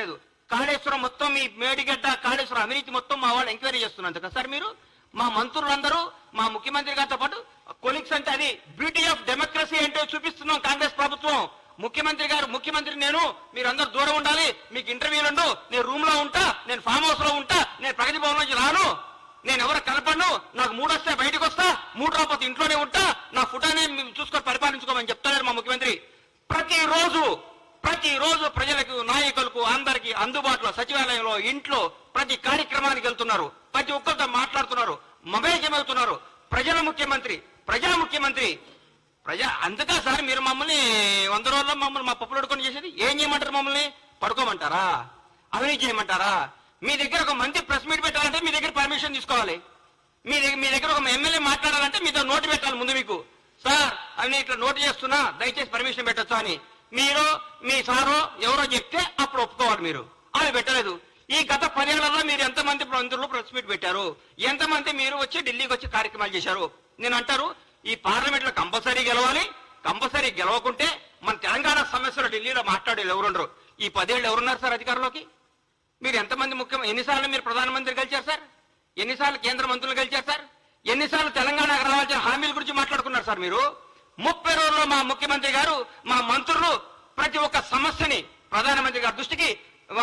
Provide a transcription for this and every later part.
చేయట్లేదు కాళేశ్వరం మొత్తం మీ మేడిగడ్డ కాళేశ్వరం అవినీతి మొత్తం మా వాళ్ళు ఎంక్వైరీ చేస్తున్నారు. కదా సార్ మీరు? మా మంత్రులందరూ మా ముఖ్యమంత్రి గారితో పాటు కొలిక్స్ అంటే అది బ్యూటీ ఆఫ్ డెమోక్రసీ అంటే చూపిస్తున్నాం కాంగ్రెస్ ప్రభుత్వం. ముఖ్యమంత్రి గారు ముఖ్యమంత్రి నేను మీరందరూ దూరం ఉండాలి. మీకు ఇంటర్వ్యూలు ఉండు నేను రూమ్లో ఉంటా నేను ఫామ్ హౌస్లో ఉంటా నేను ప్రగతి భవన్ నుంచి రాను. నేను ఎవరు కలపను నాకు మూడు వస్తే బయటకు వస్తా మూడు రాకపోతే ఇంట్లోనే ఉంటా. నా ఫుటానే మీరు చూసుకొని పరిపాలించుకోమని చెప్తారు మా ముఖ్యమంత్రి. ప్రతిరోజు ప్రతిరోజు అందుబాటులో సచివాలయంలో ఇంట్లో ప్రతి కార్యక్రమానికి వెళ్తున్నారు. ప్రతి ఒక్కరితో మాట్లాడుతున్నారు. మమేకమవుతున్నారు. ప్రజల ముఖ్యమంత్రి ప్రజల ముఖ్యమంత్రి. ప్రజా అందుకే సార్ మీరు మమ్మల్ని వంద రోజుల్లో మమ్మల్ని మా పప్పులు అడుకొని చేసేది. ఏం చేయమంటారు మమ్మల్ని? పడుకోమంటారా? అవినీతి చేయమంటారా? మీ దగ్గర ఒక మంచి ప్రెస్ మీట్ పెట్టాలంటే మీ దగ్గర పర్మిషన్ తీసుకోవాలి. మీ దగ్గర మీ దగ్గర ఒక ఎమ్మెల్యే మాట్లాడాలంటే మీతో నోటు పెట్టాలి ముందు మీకు. సార్ అని ఇట్లా నోటు చేస్తున్నా దయచేసి పర్మిషన్ పెట్టచ్చు అని. మీరు మీ సారో ఎవరో చెప్తే అప్పుడు ఒప్పుకోవాలి మీరు. అవి పెట్టలేదు. ఈ గత పదేళ్ళలో మీరు ఎంతమంది మంత్రులు ప్రెస్ మీట్ పెట్టారు? ఎంతమంది మీరు వచ్చి ఢిల్లీకి వచ్చి కార్యక్రమాలు చేశారు? నేను అంటారు ఈ పార్లమెంట్లో కంపల్సరీ గెలవాలి. కంపల్సరీ గెలవకుంటే మన తెలంగాణ సమస్యలు ఢిల్లీలో మాట్లాడేది ఎవరుండరు. ఈ పదేళ్ళు ఎవరున్నారు సార్ అధికారంలోకి? మీరు ఎంతమంది ముఖ్యం ఎన్నిసార్లు మీరు ప్రధానమంత్రి గెలిచారు సార్? ఎన్నిసార్లు కేంద్ర మంత్రులు గెలిచారు సార్? ఎన్నిసార్లు తెలంగాణకు రావాల్సిన హామీల గురించి మాట్లాడుకున్నారు సార్ మీరు? ముప్పై రోజుల్లో మా ముఖ్యమంత్రి గారు మా మంత్రులు ప్రతి ఒక్క సమస్యని ప్రధానమంత్రి గారి దృష్టికి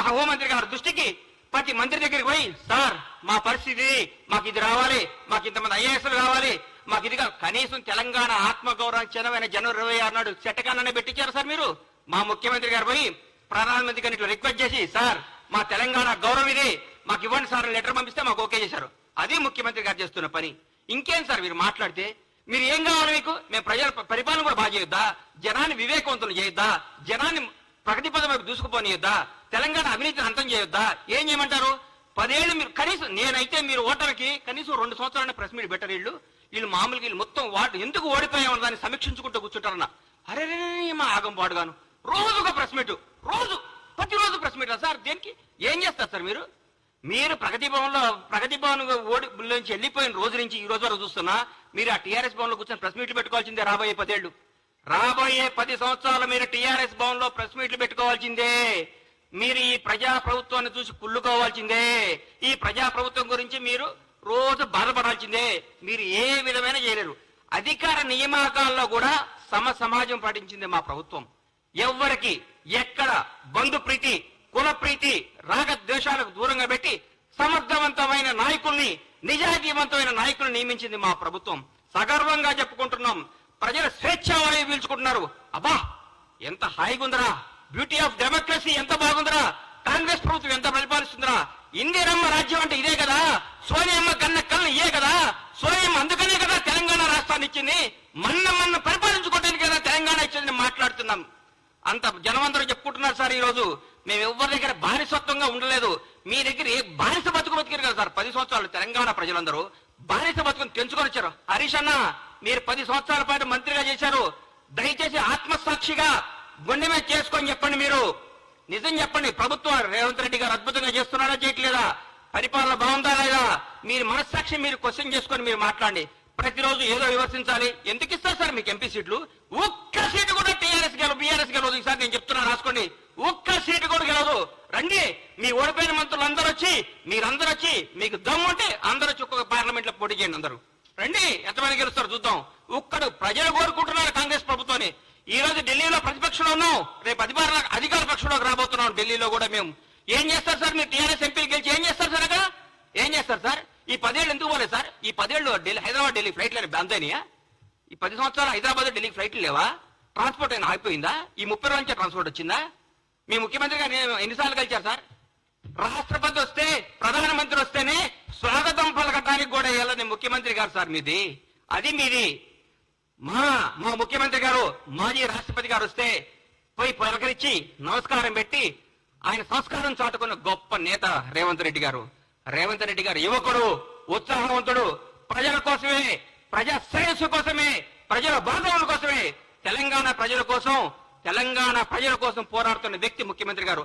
హోంమంత్రి గారి దృష్టికి ప్రతి మంత్రి దగ్గరికి పోయి సార్ మా పరిస్థితి మాకు ఇది రావాలి. మాకు ఇంతమంది ఐఏఎస్లు కావాలి. మాకు ఇదిగా కనీసం తెలంగాణ ఆత్మగౌరవం చిన్నమైన జనవరి ఇరవై ఆరు నాడు చెట్టకాలనే పెట్టించారు సార్ మీరు. మా ముఖ్యమంత్రి గారు పోయి ప్రధానమంత్రి గారిని ఇట్లా రిక్వెస్ట్ చేసి సార్ మా తెలంగాణ గౌరవం ఇది. మాకు ఇవ్వండి సార్ లెటర్ పంపిస్తే మాకు ఓకే చేశారు. అది ముఖ్యమంత్రి గారు చేస్తున్న పని. ఇంకేం సార్ మీరు మాట్లాడితే? మీరు ఏం కావాలి మీకు? మేము ప్రజల పరిపాలన కూడా బాగా చేయొద్దా? జనాన్ని వివేకవంతులు చేయొద్దా? జనాన్ని ప్రగతి పదం వైపు దూసుకుపోనియొద్దా? తెలంగాణ అవినీతిని అంతం చేయొద్దా? ఏం చేయమంటారు? పదేళ్ళు మీరు కనీసం నేనైతే మీరు ఓటమికి కనీసం రెండు సంవత్సరాల ప్రెస్ మీట్ బెటర్ వీళ్ళు. వీళ్ళు మామూలుగా వీళ్ళు మొత్తం వాటి ఎందుకు ఓడిపోయామని దాన్ని సమీక్షించుకుంటూ కూర్చుంటారన్న. అరే మా ఆగం పాడుగాను. రోజు ఒక ప్రెస్ మీట్. రోజు. ప్రతిరోజు ప్రెస్ మీట్ సార్? దేనికి? ఏం చేస్తారు సార్ మీరు? మీరు ప్రగతి భవన్లో ప్రగతి భవన్ ఓడి నుంచి వెళ్ళిపోయిన రోజు నుంచి ఈ రోజు వరకు చూస్తున్నా మీరు ఆ టీఆర్ఎస్ భవన్లో కూర్చొని ప్రెస్ మీట్లు పెట్టుకోవాల్సిందే రాబోయే పదేళ్ళు రాబోయే పది సంవత్సరాలు మీరు టీఆర్ఎస్ భవన్లో ప్రెస్ మీట్లు పెట్టుకోవాల్సిందే. మీరు ఈ ప్రజా ప్రభుత్వాన్ని చూసి కుళ్ళుకోవాల్సిందే. ఈ ప్రజా ప్రభుత్వం గురించి మీరు రోజు బాధపడాల్సిందే. మీరు ఏ విధమైన చేయలేరు. అధికార నియామకాల్లో కూడా సమ సమాజం పాటించింది మా ప్రభుత్వం. ఎవ్వరికి ఎక్కడ బంధు ప్రీతి కులప్రీతి రాగద్వేషాలకు దూరంగా పెట్టి సమర్థవంతమైన నాయకుల్ని నిజాయితీవంతమైన నాయకుల్ని నియమించింది మా ప్రభుత్వం. సగర్వంగా చెప్పుకుంటున్నాం. ప్రజలు స్వేచ్ఛావాయు పీల్చుకుంటున్నారు. అబ్బా ఎంత హాయిగుందరా. బ్యూటీ ఆఫ్ డెమోక్రసీ ఎంత బాగుందిరా. కాంగ్రెస్ ప్రభుత్వం ఎంత పరిపాలిస్తుందిరా. ఇందిరమ్మ రాజ్యం అంటే ఇదే కదా. సోనియమ్మ కన్న కళ్ళు ఇయే కదా. సోనియమ్మ అందుకనే కదా తెలంగాణ రాష్ట్రాన్ని ఇచ్చింది. మన్న మన్న పరిపాలించుకోవడానికి కదా తెలంగాణ ఇచ్చిందని మాట్లాడుతున్నాం. అంత జనమందరూ చెప్పుకుంటున్నారు సార్ ఈ రోజు మేము ఎవరి దగ్గర బానిసత్వంగా ఉండలేదు. మీ దగ్గర ఏ బానిస బతుకు బతికారు కదా సార్? పది సంవత్సరాలు తెలంగాణ ప్రజలందరూ బానిస బతుకుని తెంచుకొని వచ్చారు. హరీష్ అన్న మీరు పది సంవత్సరాల పాటు మంత్రిగా చేశారు. దయచేసి ఆత్మసాక్షిగా గుండె మీద చేసుకొని చెప్పండి మీరు. నిజం చెప్పండి ప్రభుత్వం రేవంత్ రెడ్డి గారు అద్భుతంగా చేస్తున్నారా చేయట్లేదా? పరిపాలన బాగుందా లేదా? మీరు మనస్సాక్షి మీరు క్వశ్చన్ చేసుకొని మీరు మాట్లాడండి. ప్రతిరోజు ఏదో విమర్శించాలి. ఎందుకు ఇస్తారు సార్ మీకు ఎంపీ సీట్లు? ఒక్క సీటు కూడా టీఆర్ఎస్ గెలవు బీఆర్ఎస్ గెలవదు. ఈసారి నేను చెప్తున్నా రాసుకోండి ఒక్క సీటు కూడా గెలవదు రండి. మీ ఓడిపోయిన మంత్రులు అందరూ వచ్చి మీరందరూ వచ్చి మీకు దమ్ముంటే అందరూ వచ్చి ఒక్కొక్క పార్లమెంట్లో పోటీ చేయండి అందరూ. రండి. ఎంతమంది గెలుస్తారు చూద్దాం. ఒక్కడు ప్రజలు కోరుకుంటున్నారు కాంగ్రెస్ ప్రభుత్వాన్ని. ఈ రోజు ఢిల్లీలో ప్రతిపక్షంలో ఉన్నాం. రేపు అధికార అధికార పక్షంలోకి రాబోతున్నాం ఢిల్లీలో కూడా మేము. ఏం చేస్తారు సార్? మీరు టీఆర్ఎస్ ఎంపీలు గెలిచి ఏం చేస్తారు సార్ అక్కడ? ఏం చేస్తారు సార్? ఈ పదేళ్ళు ఎందుకు పోలేదు సార్? ఈ పదేళ్ళు ఢిల్లీ హైదరాబాద్ ఢిల్లీ ఫ్లైట్లు అంతేనియా ఈ పది సంవత్సరాలు హైదరాబాద్ ఢిల్లీ ఫ్లైట్లు లేవా? ట్రాన్స్పోర్ట్ అయినా ఆగిపోయిందా? ఈ ముప్పై రోజు నుంచి ట్రాన్స్పోర్ట్ వచ్చిందా? మీ ముఖ్యమంత్రి గారు నేను ఎన్నిసార్లు కలిచారు సార్? రాష్ట్రపతి వస్తే ప్రధానమంత్రి వస్తేనే స్వాగతం పలకటానికి కూడా వెళ్ళని ముఖ్యమంత్రి గారు సార్ మీది. అది మీది. మా మా ముఖ్యమంత్రి గారు మాజీ రాష్ట్రపతి గారు వస్తే పోయి పలకరించి నమస్కారం పెట్టి ఆయన సంస్కారం చాటుకున్న గొప్ప నేత రేవంత్ రెడ్డి గారు. రేవంత్ రెడ్డి గారు యువకుడు ఉత్సాహవంతుడు ప్రజల కోసమే ప్రజా శ్రేయస్సు కోసమే ప్రజల బాంధవుల కోసమే తెలంగాణ ప్రజల కోసం తెలంగాణ ప్రజల కోసం పోరాడుతున్న వ్యక్తి ముఖ్యమంత్రి గారు.